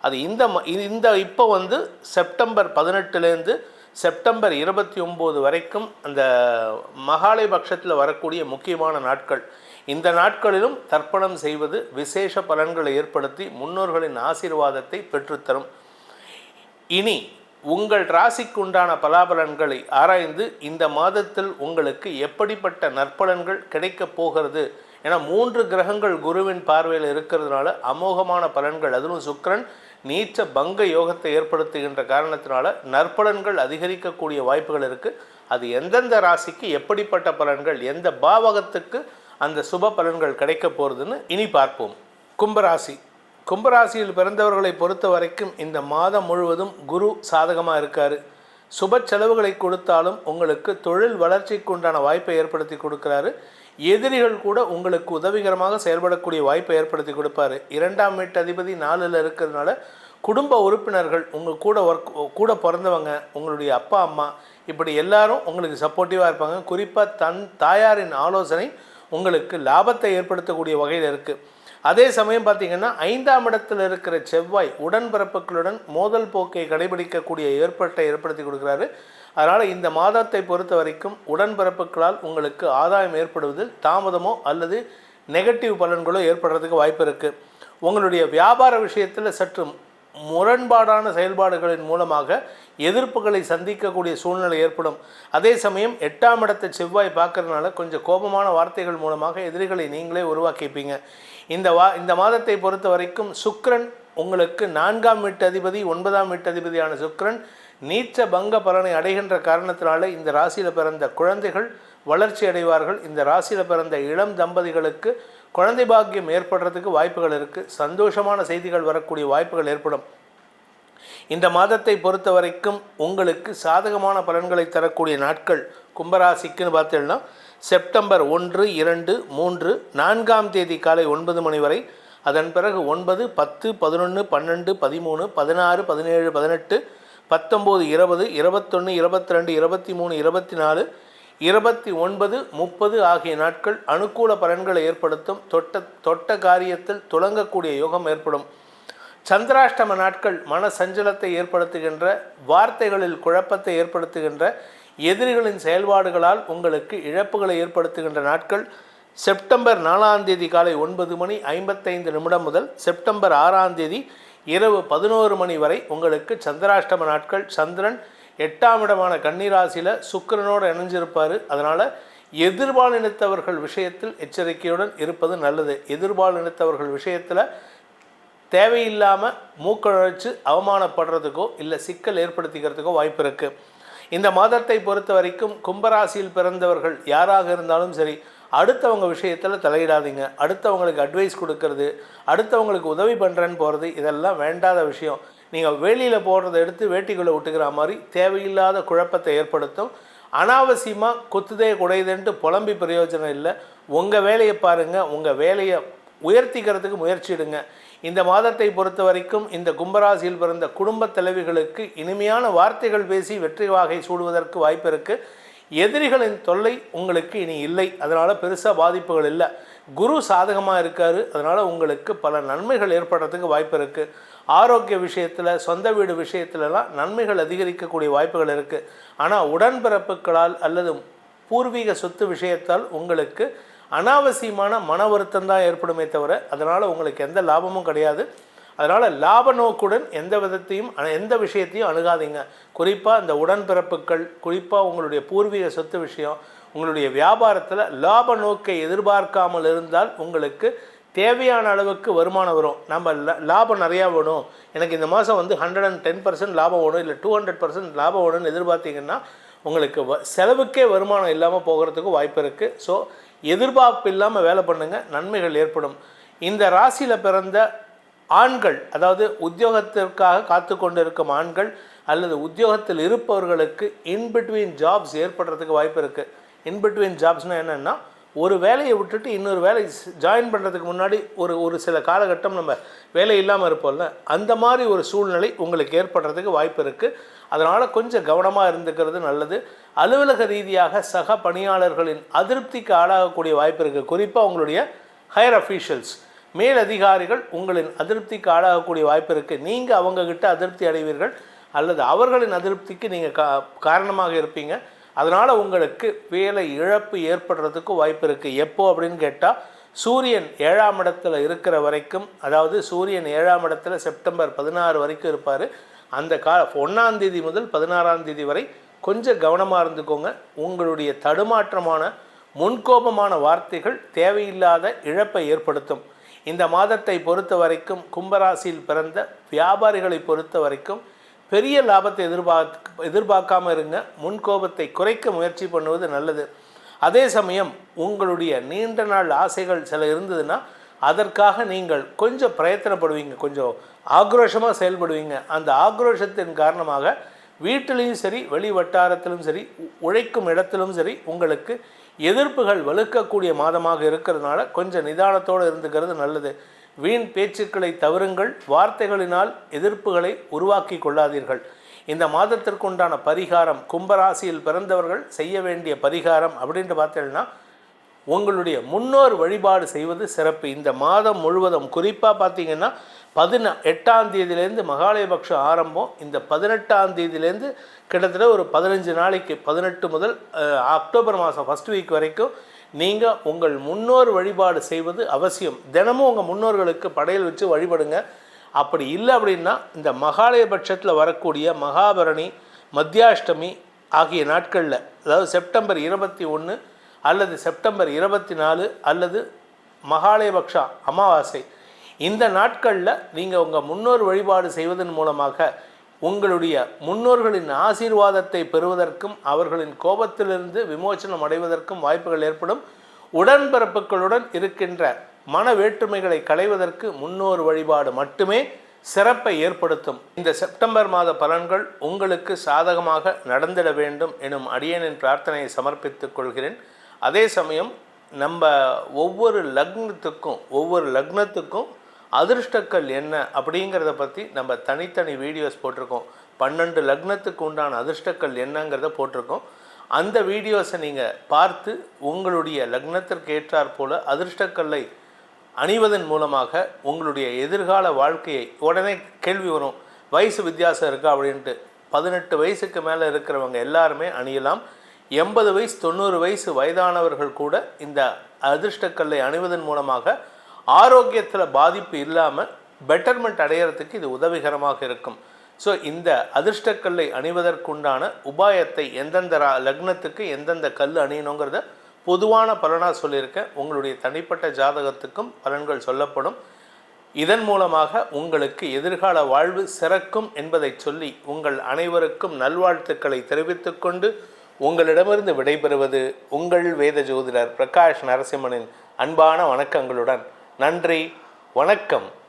அது இந்த ம- இந்த இப்போ வந்து செப்டம்பர் பதினெட்டுலேருந்து செப்டம்பர் இருபத்தி ஒம்பது வரைக்கும் அந்த மகாலயபட்சத்தில் வரக்கூடிய முக்கியமான நாட்கள். இந்த நாட்களிலும் தர்ப்பணம் செய்வது விசேஷ பலன்களை ஏற்படுத்தி முன்னோர்களின் ஆசீர்வாதத்தை பெற்றுத்தரும். இனி உங்கள் ராசிக்குண்டான பலாபலன்களை ஆராய்ந்து இந்த மாதத்தில் உங்களுக்கு எப்படிப்பட்ட நற்பலன்கள் கிடைக்கப் போகிறது ஏன்னா மூன்று கிரகங்கள் குருவின் பார்வையில் இருக்கிறதுனால அமோகமான பலன்கள் அதுவும் சுக்கரன் நீச்ச பங்க யோகத்தை ஏற்படுத்துகின்ற காரணத்தினால நற்பலன்கள் அதிகரிக்கக்கூடிய வாய்ப்புகள் இருக்குது அது எந்தெந்த ராசிக்கு எப்படிப்பட்ட பலன்கள் எந்த பாவகத்துக்கு அந்த சுப பலன்கள் கிடைக்க போகிறதுன்னு இனி பார்ப்போம். கும்பராசி. கும்பராசியில் பிறந்தவர்களை பொறுத்த வரைக்கும் இந்த மாதம் முழுவதும் குரு சாதகமாக இருக்கார். சுப செலவுகளை கொடுத்தாலும் உங்களுக்கு தொழில் வளர்ச்சிக்கு உண்டான வாய்ப்பை ஏற்படுத்தி கொடுக்குறாரு. எதிரிகள் கூட உங்களுக்கு உதவிகரமாக செயல்படக்கூடிய வாய்ப்பை ஏற்படுத்தி கொடுப்பாரு. இரண்டாம் வீட்டு அதிபதி நாலில் இருக்கிறதுனால குடும்ப உறுப்பினர்கள் உங்கள் கூட ஒர்க் கூட பிறந்தவங்க உங்களுடைய அப்பா அம்மா இப்படி எல்லாரும் உங்களுக்கு சப்போர்ட்டிவாக இருப்பாங்க. குறிப்பாக தன் தாயாரின் ஆலோசனை உங்களுக்கு லாபத்தை ஏற்படுத்தக்கூடிய வகையில் இருக்குது அதே சமயம் பார்த்தீங்கன்னா ஐந்தாம் இடத்தில் இருக்கிற செவ்வாய் உடன்பிறப்புகளுடன் மோதல் போக்கை கடைபிடிக்கக்கூடிய ஏற்பட்டை ஏற்படுத்தி கொடுக்குறாரு. அதனால் இந்த மாதத்தை பொறுத்த வரைக்கும் உடன்பிறப்புகளால் உங்களுக்கு ஆதாயம் ஏற்படுவதில் தாமதமோ அல்லது நெகட்டிவ் பலன்களோ ஏற்படுறதுக்கு வாய்ப்பு இருக்குது உங்களுடைய வியாபார விஷயத்தில் சற்று முரண்பாடான செயல்பாடுகளின் மூலமாக எதிர்ப்புகளை சந்திக்கக்கூடிய சூழ்நிலை ஏற்படும். அதே சமயம் எட்டாம் இடத்தை செவ்வாய் பார்க்கறதுனால கொஞ்சம் கோபமான வார்த்தைகள் மூலமாக எதிரிகளை நீங்களே உருவாக்கிப்பீங்க இந்த வா இந்த மாதத்தை பொறுத்த வரைக்கும் சுக்ரன் உங்களுக்கு நான்காம் வீட்டு அதிபதி ஒன்பதாம் வீட்டு அதிபதியான சுக்கிரன் நீச்ச பங்க பலனை அடைகின்ற காரணத்தினால இந்த ராசியில் பிறந்த குழந்தைகள் வளர்ச்சி அடைவார்கள். இந்த ராசியில் பிறந்த இளம் தம்பதிகளுக்கு குழந்தை பாக்கியம் ஏற்படுறதுக்கு வாய்ப்புகள் இருக்குது சந்தோஷமான செய்திகள் வரக்கூடிய வாய்ப்புகள் ஏற்படும். இந்த மாதத்தை பொறுத்த வரைக்கும் உங்களுக்கு சாதகமான பலன்களை தரக்கூடிய நாட்கள் கும்பராசிக்குன்னு பார்த்தீங்கன்னா செப்டம்பர் ஒன்று இரண்டு மூன்று நான்காம் தேதி காலை ஒன்பது மணி வரை அதன் பிறகு ஒன்பது பத்து பதினொன்று பன்னெண்டு பதிமூணு பதினாறு பதினேழு பதினெட்டு பத்தொம்போது இருபது இருபத்தொன்று இருபத்தி ரெண்டு இருபத்தி மூணு இருபத்தி நாலு இருபத்தி ஒன்பது முப்பது ஆகிய நாட்கள் அனுகூல பலன்களை ஏற்படுத்தும். தொட்ட தொட்ட காரியத்தில் துளங்கக்கூடிய யோகம் ஏற்படும். சந்திராஷ்டம நாட்கள் மன சஞ்சலத்தை ஏற்படுத்துகின்ற வார்த்தைகளில் குழப்பத்தை ஏற்படுத்துகின்ற எதிரிகளின் செயல்பாடுகளால் உங்களுக்கு இழப்புகளை ஏற்படுத்துகின்ற நாட்கள். செப்டம்பர் நாலாம் தேதி காலை ஒன்பது மணி ஐம்பத்தைந்து நிமிடம் முதல் செப்டம்பர் ஆறாம் தேதி இரவு பதினோரு மணி வரை உங்களுக்கு சந்திராஷ்டம நாட்கள். சந்திரன் எட்டாம் இடமான கன்னிராசியில் சுக்கிரனோடு இணைஞ்சிருப்பார். அதனால் எதிர்பாலினத்தவர்கள் விஷயத்தில் எச்சரிக்கையுடன் இருப்பது நல்லது. எதிர்பாலினத்தவர்கள் விஷயத்தில் தேவையில்லாமல் மூக்கழைச்சு அவமானப்படுறதுக்கோ இல்லை சிக்கல் ஏற்படுத்திக்கிறதுக்கோ வாய்ப்பு இருக்குது இந்த மாதத்தை பொறுத்த வரைக்கும் கும்பராசியில் பிறந்தவர்கள் யாராக இருந்தாலும் சரி அடுத்தவங்க விஷயத்தில் தலையிடாதீங்க. அடுத்தவங்களுக்கு அட்வைஸ் கொடுக்கறது அடுத்தவங்களுக்கு உதவி பண்ணுறேன்னு போகிறது இதெல்லாம் வேண்டாத விஷயம். நீங்கள் வேலியில் போடுறத எடுத்து வேட்டிக்குள்ளே விட்டுக்கிற மாதிரி தேவையில்லாத குழப்பத்தை ஏற்படுத்தும். அனாவசியமாக குத்துதே குடையுதுன்ட்டு புலம்பி பிரயோஜனம் இல்லை. உங்கள் வேலையை பாருங்கள் உங்கள் வேலையை உயர்த்திக்கிறதுக்கு முயற்சிடுங்க இந்த மாதத்தை பொறுத்த வரைக்கும் இந்த கும்பராசியில் பிறந்த குடும்பத் தலைவிகளுக்கு இனிமையான வார்த்தைகள் பேசி வெற்றி வாகை சூடுவதற்கு வாய்ப்பு இருக்குது எதிரிகளின் தொல்லை உங்களுக்கு இனி இல்லை. அதனால் பெருசாக பாதிப்புகள் இல்லை. குரு சாதகமாக இருக்கார். அதனால் உங்களுக்கு பல நன்மைகள் ஏற்படுறதுக்கு வாய்ப்பு இருக்குது ஆரோக்கிய விஷயத்தில் சொந்த வீடு விஷயத்துலலாம் நன்மைகள் அதிகரிக்கக்கூடிய வாய்ப்புகள் இருக்குது ஆனால் உடன்பிறப்புகளால் அல்லது பூர்வீக சொத்து விஷயத்தால் உங்களுக்கு அனாவசியமான மன வருத்தம் தான் ஏற்படுமே தவிர அதனால் உங்களுக்கு எந்த லாபமும் கிடையாது. அதனால் லாப நோக்குடன் எந்த விதத்தையும் எந்த விஷயத்தையும் அணுகாதீங்க. குறிப்பாக இந்த உடன்பிறப்புகள் குறிப்பாக உங்களுடைய பூர்வீக சொத்து விஷயம் உங்களுடைய வியாபாரத்தில் லாப நோக்கை எதிர்பார்க்காமல் இருந்தால் உங்களுக்கு தேவையான அளவுக்கு வருமானம் வரும். நம்ம லாபம் நிறையா வேணும். எனக்கு இந்த மாதம் வந்து ஹண்ட்ரட் அண்ட் டென் பர்சன்ட் லாபம் வேணும் இல்லை டூ ஹண்ட்ரட் பர்சன்ட் லாபம் வேணும்னு எதிர்பார்த்தீங்கன்னா உங்களுக்கு வ- செலவுக்கே வருமானம் இல்லாமல் போகிறதுக்கு வாய்ப்பு இருக்குது ஸோ எதிர்பார்ப்பு இல்லாமல் வேலை பண்ணுங்கள் நன்மைகள் ஏற்படும். இந்த ராசியில் பிறந்த ஆண்கள் அதாவது உத்தியோகத்திற்காக காத்து கொண்டிருக்கும் ஆண்கள் அல்லது உத்தியோகத்தில் இருப்பவர்களுக்கு இன்பிட்வீன் ஜாப்ஸ் ஏற்படுறதுக்கு வாய்ப்பு இருக்குது இன்பிட்வீன் ஜாப்ஸ்னால் என்னென்னா ஒரு வேலையை விட்டுட்டு இன்னொரு வேலை ஜாயின் பண்ணுறதுக்கு முன்னாடி ஒரு ஒரு சில காலகட்டம் நம்ம வேலை இல்லாமல் இருப்போம்ல அந்த மாதிரி ஒரு சூழ்நிலை உங்களுக்கு ஏற்படுறதுக்கு வாய்ப்பு இருக்குது அதனால் கொஞ்சம் கவனமாக இருந்துக்கிறது நல்லது. அலுவலக ரீதியாக சக பணியாளர்களின் அதிருப்திக்கு ஆளாகக்கூடிய வாய்ப்பு இருக்குது குறிப்பாக உங்களுடைய ஹையர் அஃபீஷியல்ஸ் மேலதிகாரிகள் உங்களின் அதிருப்திக்கு ஆளாகக்கூடிய வாய்ப்பு இருக்குது நீங்கள் அவங்கக்கிட்ட அதிருப்தி அடைவீர்கள். அல்லது அவர்களின் அதிருப்திக்கு நீங்கள் கா காரணமாக இருப்பீங்க. அதனால் உங்களுக்கு வேலை இழப்பு ஏற்படுறதுக்கு வாய்ப்பு இருக்குது எப்போ அப்படின்னு கேட்டால் சூரியன் ஏழாம் இடத்துல இருக்கிற வரைக்கும் அதாவது சூரியன் ஏழாம் இடத்துல செப்டம்பர் பதினாறு வரைக்கும் இருப்பார். அந்த கா ஒன்றாம் தேதி முதல் பதினாறாம் தேதி வரை கொஞ்சம் கவனமாக இருந்துக்கோங்க. உங்களுடைய தடுமாற்றமான முன்கோபமான வார்த்தைகள் தேவையில்லாத இழப்பை ஏற்படுத்தும். இந்த மாதத்தை பொறுத்த வரைக்கும் கும்பராசியில் பிறந்த வியாபாரிகளை பொறுத்த வரைக்கும் பெரிய லாபத்தை எதிர்பார்க்க எதிர்பார்க்காம இருங்க. முன்கோபத்தை குறைக்க முயற்சி பண்ணுவது நல்லது. அதே சமயம் உங்களுடைய நீண்ட நாள் ஆசைகள் சில இருந்ததுன்னா அதற்காக நீங்கள் கொஞ்சம் பிரயத்தனப்படுவீங்க. கொஞ்சம் ஆக்ரோஷமாக செயல்படுவீங்க. அந்த ஆக்ரோஷத்தின் காரணமாக வீட்டிலையும் சரி வெளி வட்டாரத்திலும் சரி உழைக்கும் இடத்திலும் சரி உங்களுக்கு எதிர்ப்புகள் வலுக்கக்கூடிய மாதமாக இருக்கிறதுனால கொஞ்சம் நிதானத்தோடு இருந்துக்கிறது நல்லது. வீண் பேச்சுக்களை தவறுங்கள் வார்த்தைகளினால் எதிர்ப்புகளை உருவாக்கி கொள்ளாதீர்கள். இந்த மாதத்திற்குண்டான பரிகாரம் கும்பராசியில் பிறந்தவர்கள் செய்ய வேண்டிய பரிகாரம் அப்படின்ட்டு பார்த்தீங்கன்னா உங்களுடைய முன்னோர் வழிபாடு செய்வது சிறப்பு. இந்த மாதம் முழுவதும் குறிப்பாக பார்த்தீங்கன்னா பதின எட்டாம் தேதியிலேருந்து மகாலயபக்ஷம் ஆரம்பம். இந்த பதினெட்டாம் தேதியிலேருந்து கிட்டத்தட்ட ஒரு பதினஞ்சு நாளைக்கு பதினெட்டு முதல் அக்டோபர் மாதம் ஃபஸ்ட் வீக் வரைக்கும் நீங்கள் உங்கள் முன்னோர் வழிபாடு செய்வது அவசியம். தினமும் உங்கள் முன்னோர்களுக்கு படையல் வச்சு வழிபடுங்க. அப்படி இல்லை அப்படின்னா இந்த மகாலயபட்சத்தில் வரக்கூடிய மகாபரணி மத்தியாஷ்டமி ஆகிய நாட்களில் அதாவது செப்டம்பர் இருபத்தி ஒன்று அல்லது செப்டம்பர் இருபத்தி நாலு அல்லது மகாலயபக்ஷா அமாவாசை இந்த நாட்களில் நீங்கள் உங்கள் முன்னோர் வழிபாடு செய்வதன் மூலமாக உங்களுடைய முன்னோர்களின் ஆசீர்வாதத்தை பெறுவதற்கும் அவர்களின் கோபத்திலிருந்து விமோசனம் அடைவதற்கும் வாய்ப்புகள் ஏற்படும். உடன்பிறப்புகளுடன் இருக்கின்ற மன வேற்றுமைகளை களைவதற்கு முன்னோர் வழிபாடு மட்டுமே சிறப்பை ஏற்படுத்தும். இந்த செப்டம்பர் மாத பலன்கள் உங்களுக்கு சாதகமாக நடந்திட வேண்டும் எனும் அடியனின் பிரார்த்தனையை சமர்ப்பித்துக் கொள்கிறேன். அதே சமயம் நம்ம ஒவ்வொரு லக்னத்துக்கும் ஒவ்வொரு லக்னத்துக்கும் அதிர்ஷ்டக்கல் என்ன அப்படிங்கிறத பற்றி நம்ம தனித்தனி வீடியோஸ் போட்டிருக்கோம். பன்னெண்டு லக்னத்துக்கு உண்டான அதிர்ஷ்டக்கல் என்னங்கிறத போட்டிருக்கோம். அந்த வீடியோஸை நீங்கள் பார்த்து உங்களுடைய லக்னத்திற்கு ஏற்றாற் போல அதிர்ஷ்டக்கல்லை அணிவதன் மூலமாக உங்களுடைய எதிர்கால வாழ்க்கையை உடனே கேள்வி வரும் வயசு வித்தியாசம் இருக்கா அப்படின்ட்டு. பதினெட்டு வயசுக்கு மேலே இருக்கிறவங்க எல்லாருமே அணியலாம். எண்பது வயசு தொண்ணூறு வயசு வயதானவர்கள் கூட இந்த அதிர்ஷ்டக்கல்லை அணிவதன் மூலமாக ஆரோக்கியத்தில் பாதிப்பு இல்லாமல் பெட்டர்மெண்ட் அடையிறதுக்கு இது உதவிகரமாக இருக்கும். ஸோ இந்த அதிர்ஷ்டக்கல்லை அணிவதற்குண்டான உபாயத்தை எந்தெந்த ரா- லக்னத்துக்கு எந்தெந்த கல் அணியணுங்கிறத பொதுவான பலனாக சொல்லியிருக்கேன். உங்களுடைய தனிப்பட்ட ஜாதகத்துக்கும் பலன்கள் சொல்லப்படும். இதன் மூலமாக உங்களுக்கு எதிர்கால வாழ்வு சிறக்கும் என்பதை சொல்லி உங்கள் அனைவருக்கும் நல்வாழ்த்துக்களை தெரிவித்துக்கொண்டு உங்களிடமிருந்து விடைபெறுவது உங்கள் வேத ஜோதிடர் பிரகாஷ் நரசிம்மனின் அன்பான வணக்கங்களுடன் நன்றி வணக்கம்.